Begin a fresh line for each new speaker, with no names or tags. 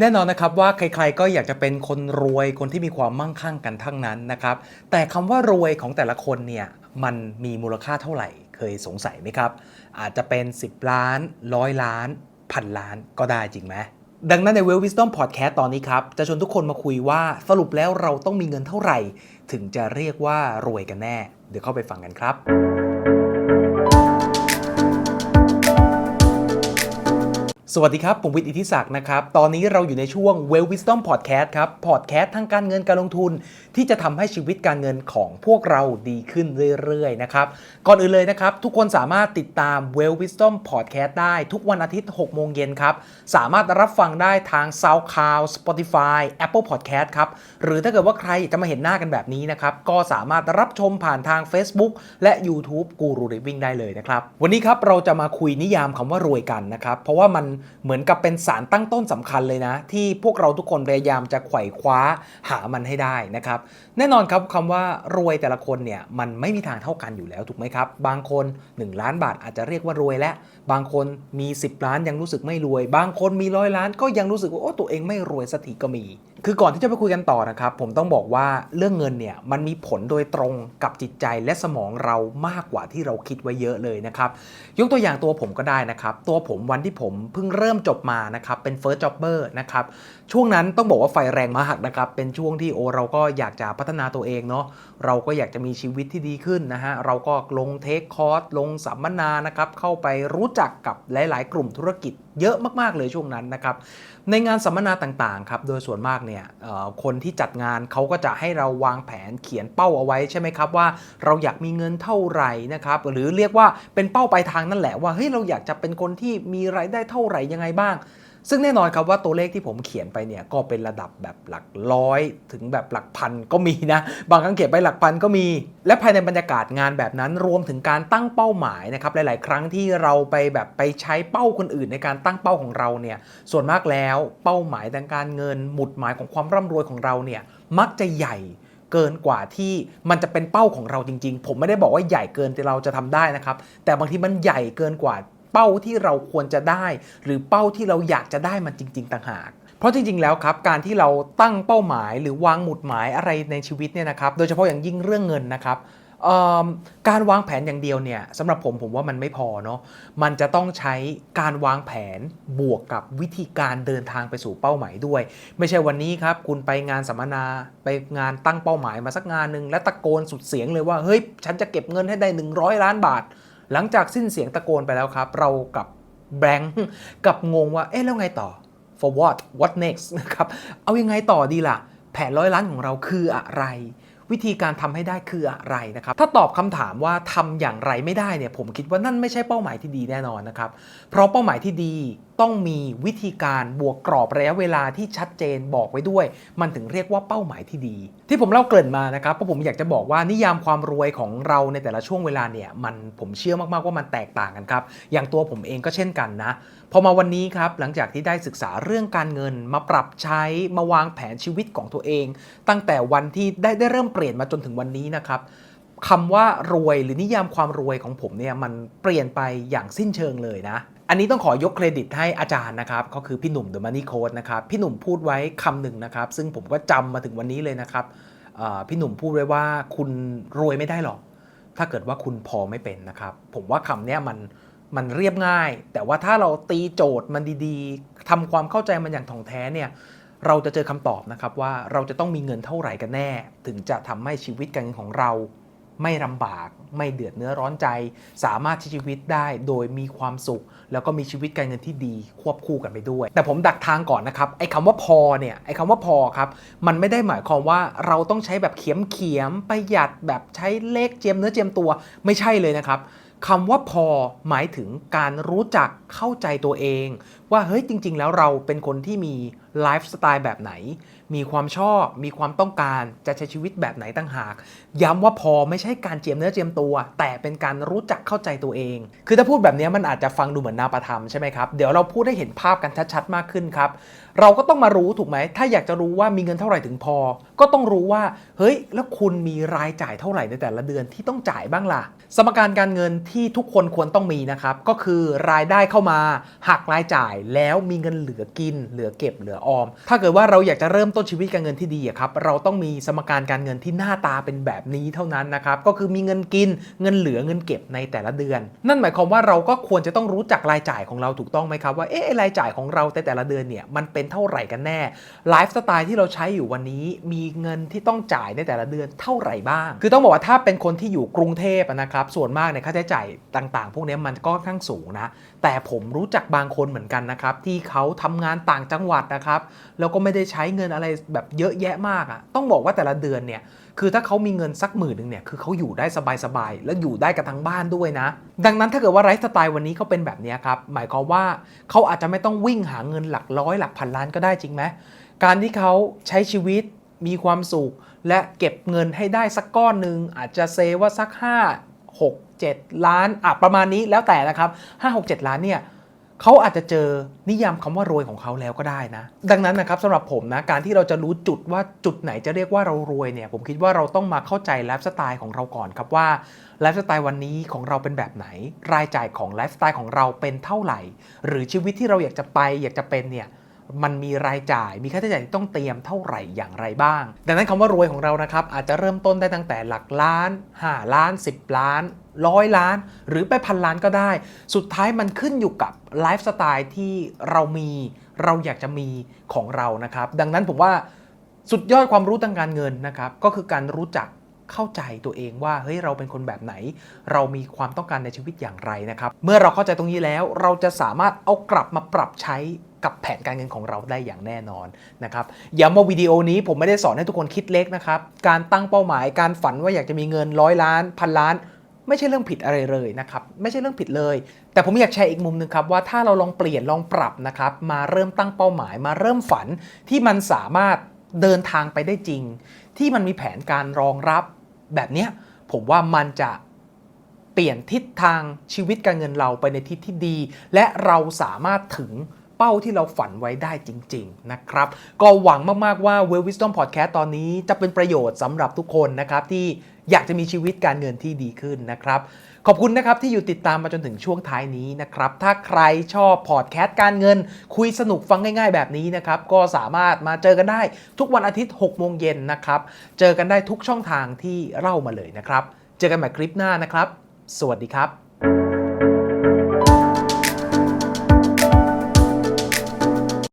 แน่นอนนะครับว่าใครๆก็อยากจะเป็นคนรวยคนที่มีความมั่งคั่งกันทั้งนั้นนะครับ แต่คำว่ารวยของแต่ละคนเนี่ยมันมีมูลค่าเท่าไหร่เคยสงสัยไหมครับ อาจจะเป็น 10 ล้านร้อยล้านพันล้านก็ได้จริงไหมดังนั้นใน Well Wisdom Podcast ตอนนี้ครับ จะชวนทุกคนมาคุยว่าสรุปแล้วเราต้องมีเงินเท่าไหร่ ถึงจะเรียกว่ารวยกันแน่ เดี๋ยวเข้าไปฟังกันครับ สวัสดีครับ ผมวิทย์อิทธิศักดิ์นะครับ ตอนนี้เราอยู่ในช่วง Well Wisdom Podcast ครับ พอดแคสต์ทางการเงินการลงทุน ที่จะทำให้ชีวิตการเงินของพวกเราดีขึ้นเรื่อยๆ นะครับ ก่อนอื่นเลยนะครับ ทุกคนสามารถติดตาม Well Wisdom Podcast ได้ทุกวันอาทิตย์ 6 โมงเย็นครับ สามารถรับฟังได้ทาง SoundCloud Spotify Apple Podcast ครับ หรือถ้าเกิดว่าใครจะมาเห็นหน้ากันแบบนี้นะครับ ก็สามารถรับชมผ่านทาง Facebook และ YouTube Guru Living ได้เลยนะครับ วันนี้ครับเราจะมาคุยนิยามคำว่ารวยกันนะครับ เพราะว่ามันเหมือนกับเป็นสารตั้งต้นสำคัญเลยนะ ที่พวกเราทุกคนพยายามจะไขว่คว้าหามันให้ได้นะครับ แน่นอนครับคำว่ารวยแต่ละคนเนี่ยมันไม่มีทางเท่ากันอยู่แล้วถูกไหมครับ บางคน 1 ล้านบาทอาจจะเรียกว่ารวยแล้วบางคนมี 10 ล้านยังรู้สึกไม่รวย บางคนมีร้อยล้านก็ยังรู้สึกว่าโอ้ตัวเองไม่รวยสักทีก็มี คือก่อนที่จะไปคุยกันต่อนะครับ ผมต้องบอกว่าเรื่องเงินเนี่ยมันมีผลโดยตรงกับจิตใจและสมองเรามากกว่าที่เราคิดไว้เยอะเลยนะครับ ยกตัวอย่างตัวผมก็ได้นะครับ ตัวผมวันที่ผมเพิ่งเริ่มจบมานะครับเป็น first jobber นะครับช่วงนั้นต้องบอกว่าไฟแรงมากนะครับ เป็นช่วงที่โอเราก็อยากจะพัฒนาตัวเองเนาะเราก็อยากจะมีชีวิตที่ดีขึ้นนะฮะเราก็ลงเทคคอร์สลงสัมมนานะครับเข้าไปรู้จักกับหลาย ๆ กลุ่มธุรกิจ เยอะมากๆเลยช่วงนั้นนะครับในงานสัมมนาต่างๆครับโดยส่วนมากเนี่ยคนที่จัดงานเขาก็จะให้เราวางแผนเขียนเป้าเอาไว้ใช่ไหมครับว่าเราอยากมีเงินเท่าไหร่นะครับหรือเรียกว่าเป็นเป้าปลายทางนั่นแหละว่าเฮ้ยเราอยากจะเป็นคนที่มีรายได้เท่าไหร่ยังไงบ้าง ซึ่งแน่นอนครับว่าตัวเลขที่ผมเขียนไปเนี่ยก็เป็นระดับแบบหลักร้อยถึงแบบหลักพันก็มีนะ บางครั้งเขียนไปหลักพันก็มี และภายในบรรยากาศงานแบบนั้นรวมถึงการตั้งเป้าหมายนะครับหลาย ๆ ครั้งที่เราไปแบบไปใช้เป้าคนอื่นในการตั้งเป้าของเราเนี่ยส่วนมากแล้วเป้าหมายทางการเงิน หมุดหมายของความร่ำรวยของเราเนี่ยมักจะใหญ่เกินกว่าที่มันจะเป็นเป้าของเราจริง ๆ ผมไม่ได้บอกว่าใหญ่เกินที่เราจะทำได้นะครับ แต่บางทีมันใหญ่เกินกว่า เป้าที่เราควรจะได้ หรือเป้าที่เราอยากจะได้มันจริง ๆ ต่างหากเพราะจริงๆ แล้วครับการที่เราตั้งเป้าหมายหรือวางหมุดหมายอะไรในชีวิตเนี่ยนะครับโดยเฉพาะอย่างยิ่งเรื่องเงินนะครับการวางแผนอย่างเดียวเนี่ยสำหรับผมผมว่ามันไม่พอเนาะมันจะต้องใช้การวางแผนบวกกับวิธีการเดินทางไปสู่เป้าหมายด้วย ไม่ใช่วันนี้ครับคุณไปงานสัมมนา ไปงานตั้งเป้าหมายมาสักงานหนึ่งและตะโกนสุดเสียงเลยว่าเฮ้ยฉันจะเก็บเงินให้ได้ 100 ล้านบาท หลังจากสิ้นเสียงตะโกนไปแล้วครับ เรากับแบงค์กับงงว่าเอ๊ะแล้วไงต่อ for what what next นะครับ เอายังไงต่อดีล่ะ แผนร้อยล้านของเราคืออะไร วิธีการทำให้ได้คืออะไรนะครับ ถ้าตอบคำถามว่าทำอย่างไรไม่ได้เนี่ย ผมคิดว่านั่นไม่ใช่เป้าหมายที่ดีแน่นอนนะครับ เพราะเป้าหมายที่ดี ต้องมีวิธีการบวกกรอบระยะเวลาที่ชัดเจนบอกไว้ด้วย มันถึงเรียกว่าเป้าหมายที่ดี ที่ผมเล่าเกริ่นมานะครับเพราะผมอยากจะบอกว่านิยามความรวยของเราในแต่ละช่วงเวลาเนี่ยมันผมเชื่อมากๆว่ามันแตกต่างกันครับ อย่างตัวผมเองก็เช่นกันนะพอมาวันนี้ครับหลังจากที่ได้ศึกษาเรื่องการเงิน มาปรับใช้มาวางแผนชีวิตของตัวเอง ตั้งแต่วันที่ได้ได้เริ่มเปลี่ยนมาจนถึงวันนี้นะครับคำว่ารวยหรือนิยามความรวยของผมเนี่ยมันเปลี่ยนไปอย่างสิ้นเชิงเลยนะ อันนี้ต้องขอยกเครดิตให้อาจารย์นะครับก็คือพี่หนุ่ม The Money Coach นะครับพี่หนุ่มพูดไว้คำหนึ่งนะครับ ซึ่งผมก็จำมาถึงวันนี้เลยนะครับพี่หนุ่มพูดไว้ว่าคุณรวยไม่ได้หรอก ถ้าเกิดว่าคุณพอไม่เป็นนะครับ ผมว่าคำนี้มันมันเรียบง่าย แต่ว่าถ้าเราตีโจทย์มันดีๆทำความเข้าใจมันอย่างถ่องแท้เนี่ยเราจะเจอคำตอบนะครับว่าเราจะต้องมีเงินเท่าไหร่กันแน่ ถึงจะทำให้ชีวิตการเงินของเรา ไม่ลำบาก ไม่เดือดเนื้อร้อนใจ สามารถใช้ชีวิตได้โดยมีความสุข แล้วก็มีชีวิตการเงินที่ดีควบคู่กันไปด้วย แต่ผมดักทางก่อนนะครับไอ้คำว่าพอเนี่ยไอ้คำว่าพอครับมันไม่ได้หมายความว่าเราต้องใช้แบบเขียมเขียมๆประหยัดแบบใช้เลขเจียมเนื้อเจียมตัวไม่ใช่เลยนะครับคำว่าพอหมายถึงการรู้จักเข้าใจตัวเอง ว่าเฮ้ยจริง ๆ แล้วเราเป็นคนที่มีไลฟ์สไตล์แบบไหน มีความชอบ มีความต้องการจะใช้ชีวิตแบบไหนตั้งหาก ย้ำว่าพอไม่ใช่การเจียมเนื้อเจียมตัว แต่เป็นการรู้จักเข้าใจตัวเอง คือถ้าพูดแบบนี้มันอาจจะฟังดูเหมือนนาประธรรมใช่ไหมครับ เดี๋ยวเราพูดให้เห็นภาพกันชัดๆมากขึ้นครับ เราก็ต้องมารู้ถูกไหม ถ้าอยากจะรู้ว่ามีเงินเท่าไหร่ถึงพอ ก็ต้องรู้ว่าเฮ้ยแล้วคุณมีรายจ่ายเท่าไหร่ในแต่ละเดือนที่ต้องจ่ายบ้างล่ะ สมการการเงินที่ทุกคนควรต้องมีนะครับก็คือรายได้เข้ามาหักรายจ่ายแล้วมีเงินเหลือกิน เหลือเก็บเหลือออม ถ้าเกิดว่าเราอยากจะเริ่มต้นชีวิตการเงินที่ดีอะครับเราต้องมีสมการการเงินที่หน้าตาเป็นแบบนี้เท่านั้นนะครับก็คือมีเงินกินเงินเหลือเงินเก็บในแต่ละเดือน นั่นหมายความว่าเราก็ควรจะต้องรู้จักรายจ่ายของเราถูกต้องไหมครับว่าเอ๊ะรายจ่ายของเราแต่แต่ละเดือนเนี่ยมันเป็นเท่าไหร่กันแน่ไลฟ์สไตล์ที่เราใช้อยู่วันนี้มีเงินที่ต้องจ่ายในแต่ละเดือนเท่าไหร่บ้าง คือต้องบอกว่าถ้าเป็นคนที่อยู่กรุงเทพนะครับส่วนมากในค่าใช้จ่ายต่าง ๆ พวกนี้มันก็ค่อนข้างสูงนะแต่ผมรู้จักบางคนเหมือนกันนะครับที่เขาทำงานต่างจังหวัดนะครับแล้วก็ไม่ได้ใช้เงินอะไรแบบเยอะแยะมากอะ่ะต้องบอกว่าแต่ละเดือนเนี่ยคือถ้าเขามีเงินสักหมื่นหนึ่งเนี่ยคือเขาอยู่ได้สบายๆแล้วอยู่ได้กับทั้งบ้านด้วยนะ ดังนั้นถ้าเกิดว่าไลฟ์สไตล์วันนี้เขาเป็นแบบนี้ครับหมายความว่าเขาอาจจะไม่ต้องวิ่งหาเงินหลักร้อยหลักพันล้านก็ได้จริงไหมการที่เขาใช้ชีวิตมีความสุข และเก็บเงินให้ได้สักก้อนหนึ่งอาจจะเซว่าสัก 5 6 7 ล้านอะประมาณนี้แล้วแต่นะครับ 5 6 7 ล้านเนี่ย เขาอาจจะเจอนิยามคำว่ารวยของเขาแล้วก็ได้นะ ดังนั้นนะครับสำหรับผมนะการที่เราจะรู้จุดว่าจุดไหนจะเรียกว่าเรารวยเนี่ย ผมคิดว่าเราต้องมาเข้าใจไลฟ์สไตล์ของเราก่อนครับว่าไลฟ์สไตล์วันนี้ของเราเป็นแบบไหน รายจ่ายของไลฟ์สไตล์ของเราเป็นเท่าไหร่ หรือชีวิตที่เราอยากจะไปอยากจะเป็นเนี่ย มันมีรายจ่าย มีค่าใช้จ่ายที่ต้องเตรียมเท่าไหร่อย่างไรบ้าง ดังนั้นคำว่ารวยของเรานะครับอาจจะเริ่มต้นได้ตั้งแต่หลักล้าน 5 ล้าน 10 ล้านร้อยล้าน หรือไปพันล้านก็ได้ สุดท้ายมันขึ้นอยู่กับไลฟ์สไตล์ที่เรามีเราอยากจะมีของเรานะครับ ดังนั้นผมว่าสุดยอดความรู้ทางการเงินนะครับ ก็คือการรู้จักเข้าใจตัวเองว่าเฮ้ยเราเป็นคนแบบไหน เรามีความต้องการในชีวิตอย่างไรนะครับ เมื่อเราเข้าใจตรงนี้แล้ว เราจะสามารถเอากลับมาปรับใช้ กับแผนการเงินของเราได้อย่างแน่นอนนะครับย้ำว่าวิดีโอนี้ผมไม่ได้สอนให้ทุกคนคิดเล็กนะครับ การตั้งเป้าหมายการฝันว่าอยากจะมีเงินร้อยล้านพันล้าน ไม่ใช่เรื่องผิดอะไรเลยนะครับไม่ใช่เรื่องผิดเลย แต่ผมอยากแชร์อีกมุมหนึ่งครับว่าถ้าเราลองเปลี่ยนลองปรับนะครับมาเริ่มตั้งเป้าหมาย มาเริ่มฝันที่มันสามารถเดินทางไปได้จริง ที่มันมีแผนการรองรับแบบนี้ผมว่ามันจะเปลี่ยนทิศทางชีวิตการเงินเราไปในทิศที่ดี และเราสามารถถึง เป้าที่เราฝันไว้ได้จริง ๆ นะครับ ก็หวังมากๆว่า Well Wisdom Podcast ตอนนี้จะเป็นประโยชน์สำหรับทุกคนนะครับ ที่อยากจะมีชีวิตการเงินที่ดีขึ้นนะครับ ขอบคุณนะครับที่อยู่ติดตามมาจนถึงช่วงท้ายนี้นะครับ ถ้าใครชอบพอดแคสต์การเงิน คุยสนุกฟังง่ายๆแบบนี้นะครับ ก็สามารถมาเจอกันได้ทุกวันอาทิตย์6โมงเย็นนะครับ เจอกันได้ทุกช่องทางที่เล่ามาเลยนะครับ เจอกันใหม่คลิปหน้านะครับ สวัสดีครับ